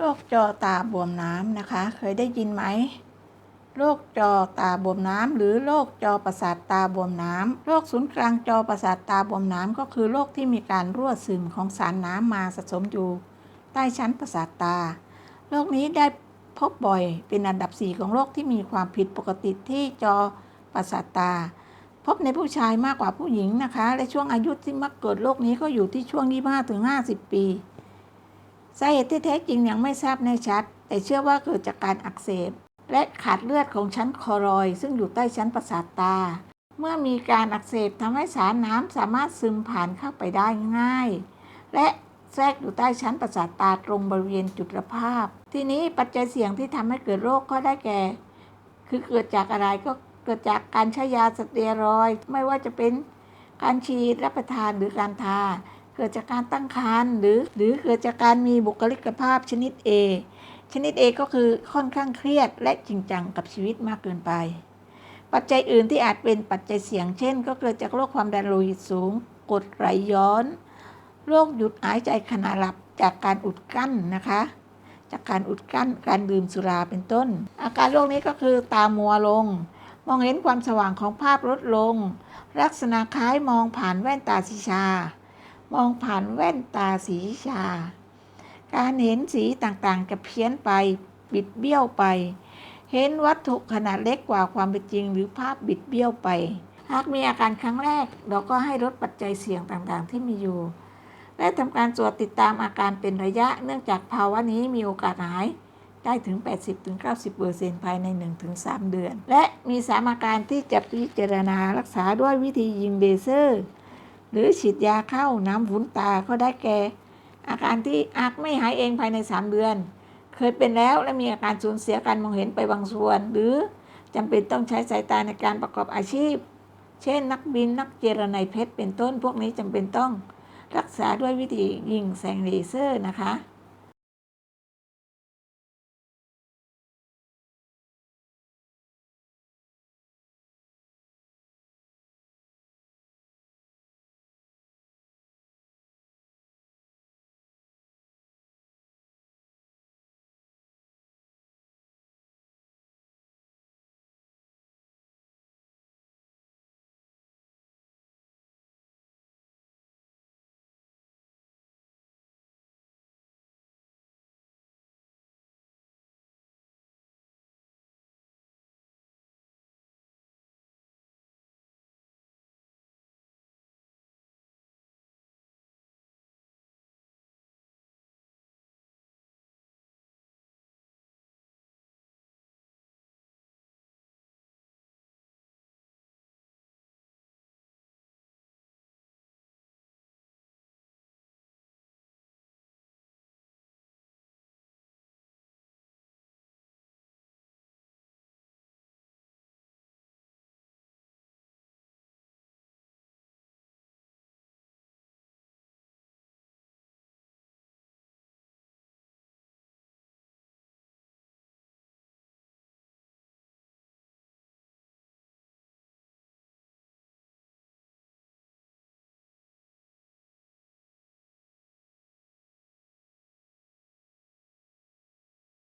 โรคจอตาบวมน้ำนะคะ เคยได้ยินไหมโรคจอตาบวมน้ำ หรือโรคจอประสาทตาบวมน้ำโรคศูนย์กลางจอประสาทตาบวมน้ำก็คือโรคที่มีการรั่วซึมของสารน้ำมาสะสมอยู่ ใต้ชั้นประสาทตาโรคนี้ได้พบบ่อยเป็นอันดับ 4 ของโรคที่มีความผิดปกติที่จอประสาทตา พบในผู้ชายมากกว่าผู้หญิงนะคะ และช่วงอายุที่มักเกิดโรคนี้ก็อยู่ที่ช่วง25-50 ปี สาเหตุที่แท้จริงยังไม่ทราบแน่ชัด แต่เชื่อว่าเกิดจากการอักเสบ และขาดเลือดของชั้นคอรอย ซึ่งอยู่ใต้ชั้นประสาทตา เมื่อมีการอักเสบทำให้สารน้ำสามารถซึมผ่านเข้าไปได้ง่าย และแทรกอยู่ใต้ชั้นประสาทตาตรงบริเวณจุดระภาพ ทีนี้ปัจจัยเสี่ยงที่ทำให้เกิดโรคก็ได้แก่ คือเกิดจากอะไรก็เกิดจากการใช้ยาสเตียรอย ไม่ว่าจะเป็นการฉีดรับประทานหรือการทา เกิดจากการตั้งครรภ์หรือหรือเกิดจากการมีบุคลิกภาพชนิด A ชนิด A ก็คือค่อนข้างเครียดและจริงจังกับชีวิตมากเกินไป ปัจจัยอื่นที่อาจเป็นปัจจัยเสี่ยงเช่น ก็เกิดจากโรคความดันโลหิตสูงกรดไหลย้อนโรคหยุดหายใจขณะหลับจากการอุดกั้นนะคะ จากการอุดกั้นการดื่มสุราเป็นต้น อาการโรคนี้ก็คือตามัวลง มองเห็นความสว่างของภาพลดลง ลักษณะคล้ายมองผ่านแว่นตาสีชา มองผ่านแว่นตาสีชา การเห็นสีต่างๆจะเพี้ยนไปบิดเบี้ยวไป เห็นวัตถุขนาดเล็กกว่าความเป็นจริง หรือภาพบิดเบี้ยวไป หากมีอาการครั้งแรก เราก็ให้ลดปัจจัยเสี่ยงต่างๆ ที่มีอยู่ และทำการตรวจติดตามอาการเป็นระยะ เนื่องจากภาวะนี้มีโอกาสหายได้ถึง 80-90%ภายใน 1-3 เดือน และมีสามอาการที่จะพิจารณารักษาด้วยวิธียิงเลเซอร์ หรือฉีดยาเข้าน้ำวุ้นตาก็ได้แก่ อาการที่อักไม่หายเองภายใน 3 เดือน เคยเป็นแล้วและมีอาการสูญเสียการมองเห็นไปบางส่วน หรือจำเป็นต้องใช้สายตาในการประกอบอาชีพ เช่น นักบินนักเจรไนเพชรเป็นต้นพวกนี้จำเป็นต้องรักษาด้วยวิธียิงแสงเลเซอร์นะคะ